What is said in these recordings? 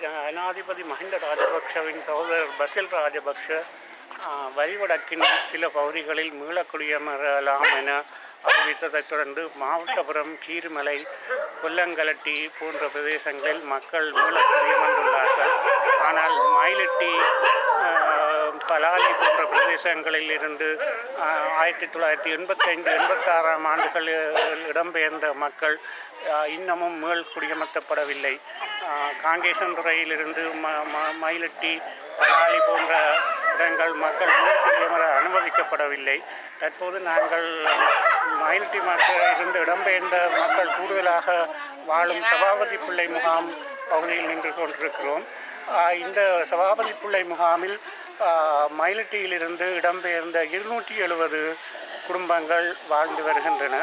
ஜனாதிபதி மஹிந்த ராஜபக்ஷவின் சகோதரர் பசில் ராஜபக்ஷ வரிவடக்கின் சில பகுதிகளில் மீளக்குடியமரலாம் என அறிவித்ததைத் தொடர்ந்து மாவட்டபுரம் கீரிமலை கொல்லங்கலட்டி போன்ற பிரதேசங்களில் மக்கள் மீளக்குடியமர்ந்துள்ளார்கள். ஆனால் மயிலட்டி பலாலி போன்ற பிரதேசங்களில் இருந்து ஆயிரத்தி தொள்ளாயிரத்தி எண்பத்தைந்து எண்பத்தாறாம் ஆண்டுகளில் இடம்பெயர்ந்த மக்கள் இன்னமும் மேல் குடியமர்த்தப்படவில்லை. ஆ, காங்கேசன்துறையிலிருந்து ம ம மயிலட்டி பலாலி போன்ற இடங்கள் மக்கள் குடியமர அனுமதிக்கப்படவில்லை தற்போது நாங்கள் மயிலட்டி மக்கள் இருந்து இடம்பெயர்ந்த மக்கள் கூடுதலாக வாழும் சபாபதி பிள்ளை முகாம் பகுதியில் நின்று கொண்டிருக்கிறோம். இந்த சபாபதி பிள்ளை முகாமில் மயிலட்டியிலிருந்து இடம்பெயர்ந்த இருநூற்றி எழுபது குடும்பங்கள் வாழ்ந்து வருகின்றன.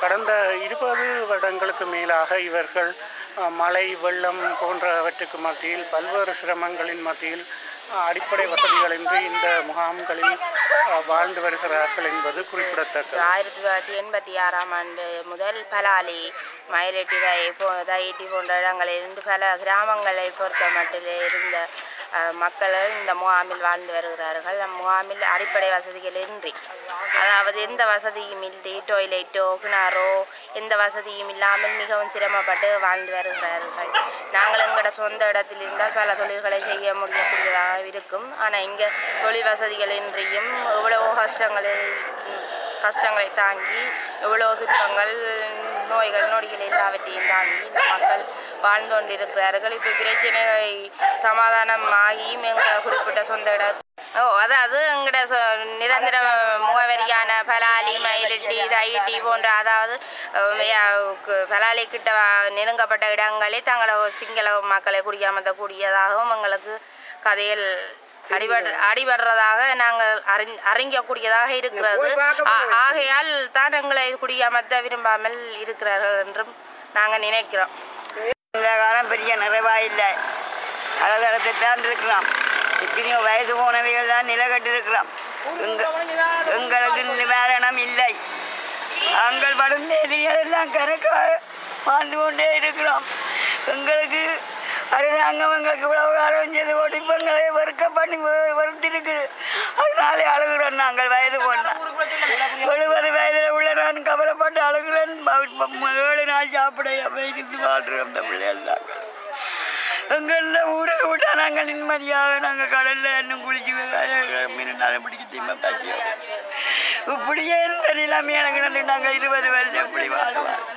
கடந்த இருபது வருடங்களுக்கு மேலாக இவர்கள் மழை வெள்ளம் போன்றவற்றுக்கு மத்தியில் பல்வேறு சிரமங்களின் மத்தியில் அடிப்படை வசதிகளின்றி இந்த முகாம்களில் வாழ்ந்து வருகிறார்கள் என்பது குறிப்பிடத்தக்கது. ஆயிரத்தி தொள்ளாயிரத்தி எண்பத்தி ஆறாம் ஆண்டு முதல் பலாலி மயிலட்டி தை போ தையிட்டி போன்ற இடங்களிலிருந்து பல கிராமங்களை பொறுத்த மட்டிலே இருந்த மக்கள் இந்த முகாமில் வாழ்ந்து வருகிறார்கள். முகாமில் அடிப்படை வசதிகள் இன்றி. அதாவது எந்த வசதியும் இன்றி டொய்லெட்டோ கிணறோ எந்த வசதியும் இல்லாமல் மிகவும் சிரமப்பட்டு வாழ்ந்து வருகிறார்கள். நாங்கள் எங்களோட சொந்த இடத்தில் இருந்தால் பல தொழில்களை செய்ய முடியக்கூடியதாக இருக்கும். ஆனால் இங்கே தொழில் வசதிகள் இன்றியும் எவ்வளவோ கஷ்டங்களை கஷ்டங்களை தாங்கி எவ்வளோ துன்பங்கள் நோய்கள் நொடிகள் எல்லாவற்றையும் தாண்டி இந்த மக்கள் வாழ்ந்து கொண்டிருக்கிறார்கள். இப்போ பிரச்சனைகளை சமாதானமாகி எங்களை குறிப்பிட்ட சொந்த இடம். ஓ அதாவது எங்கட நிரந்தர முகவரியான பலாலி மயிலிட்டி தையிட்டி போன்ற அதாவது பலாலி கிட்ட நெருங்கப்பட்ட இடங்களில் தங்களை சிங்கள மக்களை குடியமர்த்தக்கூடியதாகவும் எங்களுக்கு கதையில் அடிபடு அடிபடுறதாக நாங்கள் அறிஞ அறிஞ்சக்கூடியதாக இருக்கிறது. ஆகையால் தான் எங்களை குடியமர்த்த விரும்பாமல் இருக்கிறார்கள் என்றும் நாங்கள் நினைக்கிறோம். இந்த காலம் பெரிய நிறைவா இல்லை அழகத்தை தான் இருக்கிறோம். எத்தனையோ வயது போனவைகள் தான் நிலை கட்டிருக்கிறோம். எங்க- எங்களுக்கு நிவாரணம் இல்லை. நாங்கள் படும் வேதனைகள் எல்லாம் கணக்காக வாழ்ந்து கொண்டே இருக்கிறோம். எங்களுக்கு அரசாங்கம் எங்களுக்கு இவ்வளவு காலம் செய்து எங்களை வெறுக்க பண்ணி வெ- வெறுத்திருக்கு. அதனாலே அழுகிறோம் நாங்கள் வயது போனால் எழுபது வயதில் உள்ள நான் கவலைப்பட்டு அழுகிறேன். ஏழு நாள் சாப்பிட வைத்து வாழ்கிறோம் இந்த பிள்ளைகள் நாங்கள். எங்கள ஊரை விட்டா நாங்கள் நிம்மதியாக நாங்கள் கடல்ல இன்னும் குளிச்சு மீன் நாளை பிடிக்க தீமை இப்படியே இந்த நிலைமை எனக்கு நாங்கள் இருபது வருஷம் இப்படி வாழ்வோம்.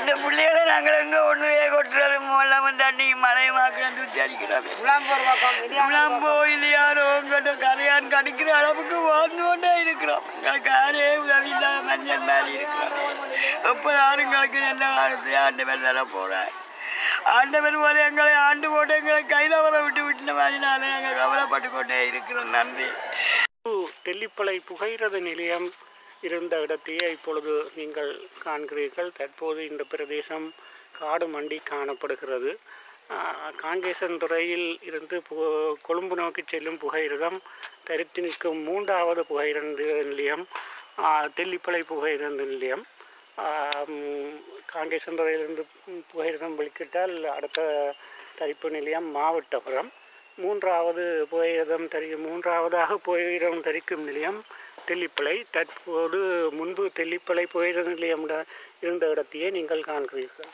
இந்த பிள்ளைகளை நாங்கள் எங்கே ஒன்று கொட்டுறது வெள்ளமும் தண்ணியும் மழையும் ஆக்கிறோம் தூத்தி அடிக்கிறோம் கோயில் யாரோ உங்கள்கிட்ட கரையான் கடிக்கிற அளவுக்கு வாழ்ந்து கொண்டே இருக்கிறோம். எங்களுக்கு யாரே உதவி இல்லாத மனிதன் மாதிரி இருக்கிறோம். எப்போ யாருங்களுக்கு நல்ல காலத்தை ஆண்டவர் தர போகிறார் ஆண்டவர் போல எங்களை ஆண்டு போட்டு எங்களை கையில் வர விட்டு விட்டுன மாதிரி நாங்கள் கவலைப்பட்டு கொண்டே இருக்கிறோம். நன்றி. தெல்லிப்பளை புகையிரத நிலையம் இருந்த இடத்தையே இப்பொழுது நீங்கள் காண்கிறீர்கள். தற்போது இந்த பிரதேசம் காடு மண்டி காணப்படுகிறது. காங்கேசன் காங்கேசன்துறையில் இருந்து பு கொழும்பு நோக்கி செல்லும் புகையிரதம் தரித்து நிற்கும் மூன்றாவது புகையிரத நிலையம் தெல்லிப்பளை புகையிரத நிலையம். காங்கேசன் துறையிலிருந்து புகையிரதம் வெளிக்கிட்டால் அடுத்த தரிப்பு நிலையம் மாவட்டபுரம். மூன்றாவது புகையிரதம் தரி மூன்றாவதாக புகையிரதம் தரிக்கும் நிலையம் தெல்லிப்பளை தற்போது முன்பு தெல்லிப்பளை புகையிரத நிலையம் இருந்த இடத்தையே நீங்கள் காண்கிறீர்கள்.